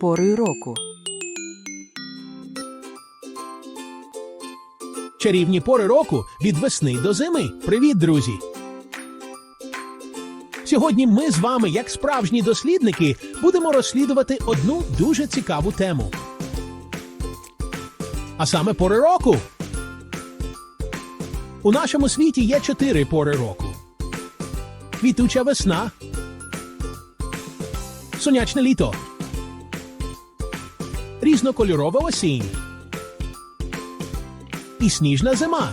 Пори року. Чарівні пори року від весни до зими. Привіт, друзі! Сьогодні ми з вами, як справжні дослідники, будемо розслідувати одну дуже цікаву тему. А саме пори року. У нашому світі є чотири пори року: квітуча весна, сонячне літо, різнокольорова осінь і сніжна зима.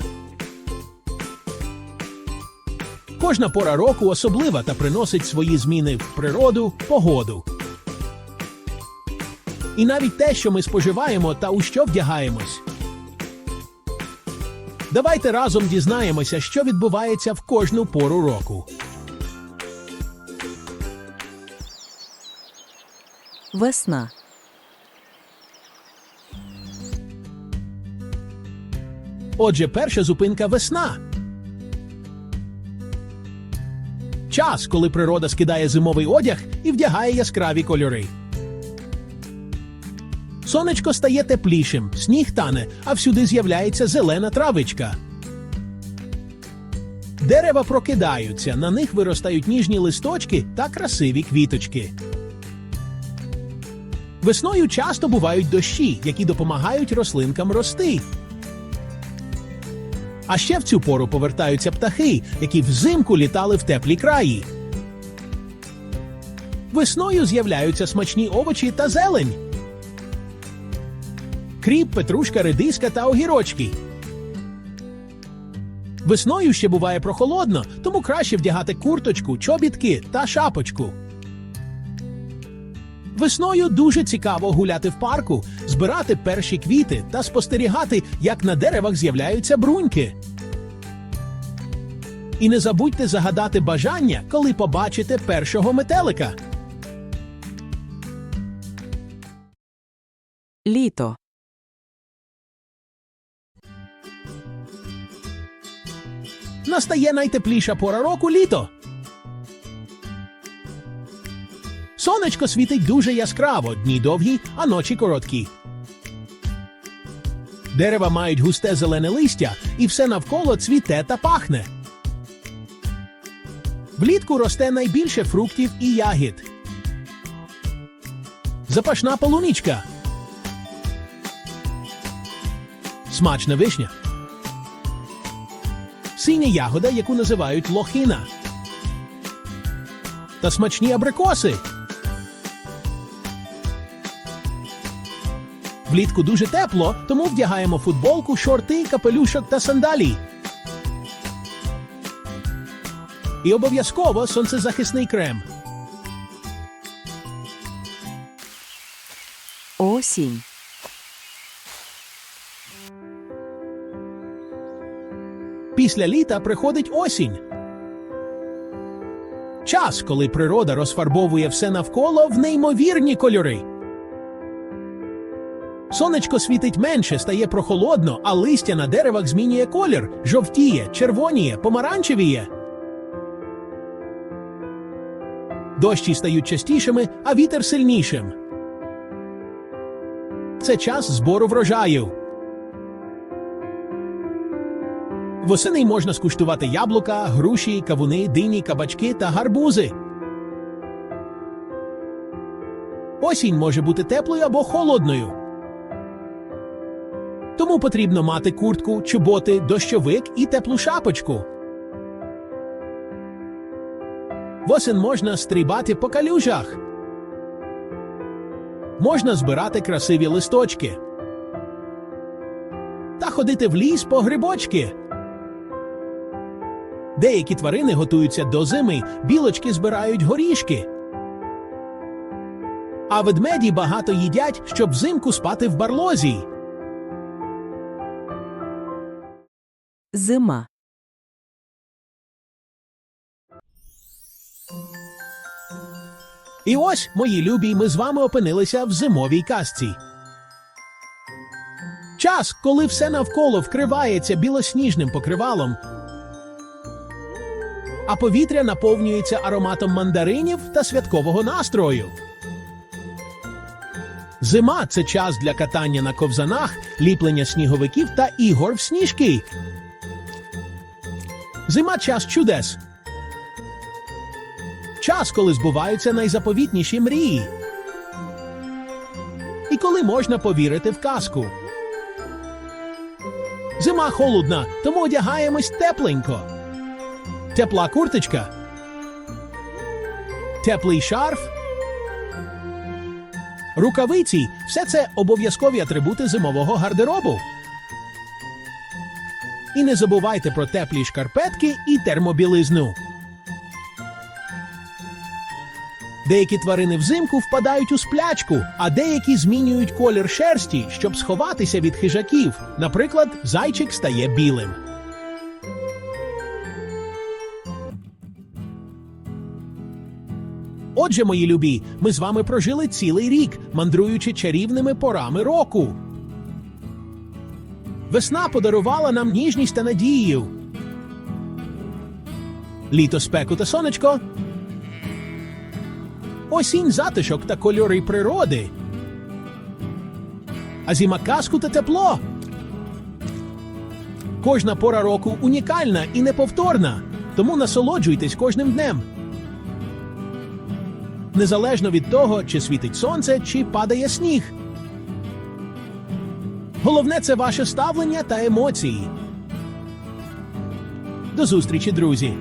Кожна пора року особлива та приносить свої зміни в природу, погоду. І навіть те, що ми споживаємо та у що вдягаємось. Давайте разом дізнаємося, що відбувається в кожну пору року. Весна. Отже, перша зупинка весна. Час, коли природа скидає зимовий одяг і вдягає яскраві кольори. Сонечко стає теплішим, сніг тане, а всюди з'являється зелена травичка. Дерева прокидаються, на них виростають ніжні листочки та красиві квіточки. Весною часто бувають дощі, які допомагають рослинкам рости. А ще в цю пору повертаються птахи, які взимку літали в теплі краї. Весною з'являються смачні овочі та зелень. Кріп, петрушка, редиска та огірочки. Весною ще буває прохолодно, тому краще вдягати курточку, чобітки та шапочку. Весною дуже цікаво гуляти в парку, збирати перші квіти та спостерігати, як на деревах з'являються бруньки. І не забудьте загадати бажання, коли побачите першого метелика. Літо. Настає найтепліша пора року літо. Сонечко світить дуже яскраво, дні довгі, а ночі короткі. Дерева мають густе зелене листя, і все навколо цвіте та пахне. Влітку росте найбільше фруктів і ягід. Запашна полуничка. Смачна вишня. Синя ягода, яку називають лохина. Та смачні абрикоси. Влітку дуже тепло, тому вдягаємо футболку, шорти, капелюшок та сандалі. І обов'язково сонцезахисний крем. Осінь. Після літа приходить осінь. Час, коли природа розфарбовує все навколо в неймовірні кольори. Сонечко світить менше, стає прохолодно, а листя на деревах змінює колір, жовтіє, червоніє, помаранчевіє. Дощі стають частішими, а вітер сильнішим. Це час збору врожаю. Восени можна скуштувати яблука, груші, кавуни, дині, кабачки та гарбузи. Осінь може бути теплою або холодною. Тому потрібно мати куртку, чоботи, дощовик і теплу шапочку. Восен можна стрибати по калюжах. Можна збирати красиві листочки. Та ходити в ліс по грибочки. Деякі тварини готуються до зими, білочки збирають горішки. А ведмеді багато їдять, щоб взимку спати в барлозі. Зима. І ось, мої любі, ми з вами опинилися в зимовій казці. Час, коли все навколо вкривається білосніжним покривалом. а повітря наповнюється ароматом мандаринів та святкового настрою. Зима це час для катання на ковзанах, ліплення сніговиків та ігор в сніжки. Зима час чудес. Час, коли збуваються найзаповітніші мрії. І коли можна повірити в казку. Зима холодна, тому одягаємось тепленько. Тепла курточка. Теплий шарф. Рукавиці все це обов'язкові атрибути зимового гардеробу. І не забувайте про теплі шкарпетки і термобілизну. Деякі тварини взимку впадають у сплячку, а деякі змінюють колір шерсті, щоб сховатися від хижаків. Наприклад, зайчик стає білим. Отже, мої любі, ми з вами прожили цілий рік, мандруючи чарівними порами року. Весна подарувала нам ніжність та надію. Літо спеку та сонечко. Осінь затишок та кольори природи. А зима казку та тепло. Кожна пора року унікальна і неповторна, тому насолоджуйтесь кожним днем. Незалежно від того, чи світить сонце, чи падає сніг. Головне це ваше ставлення та емоції. До зустрічі, друзі!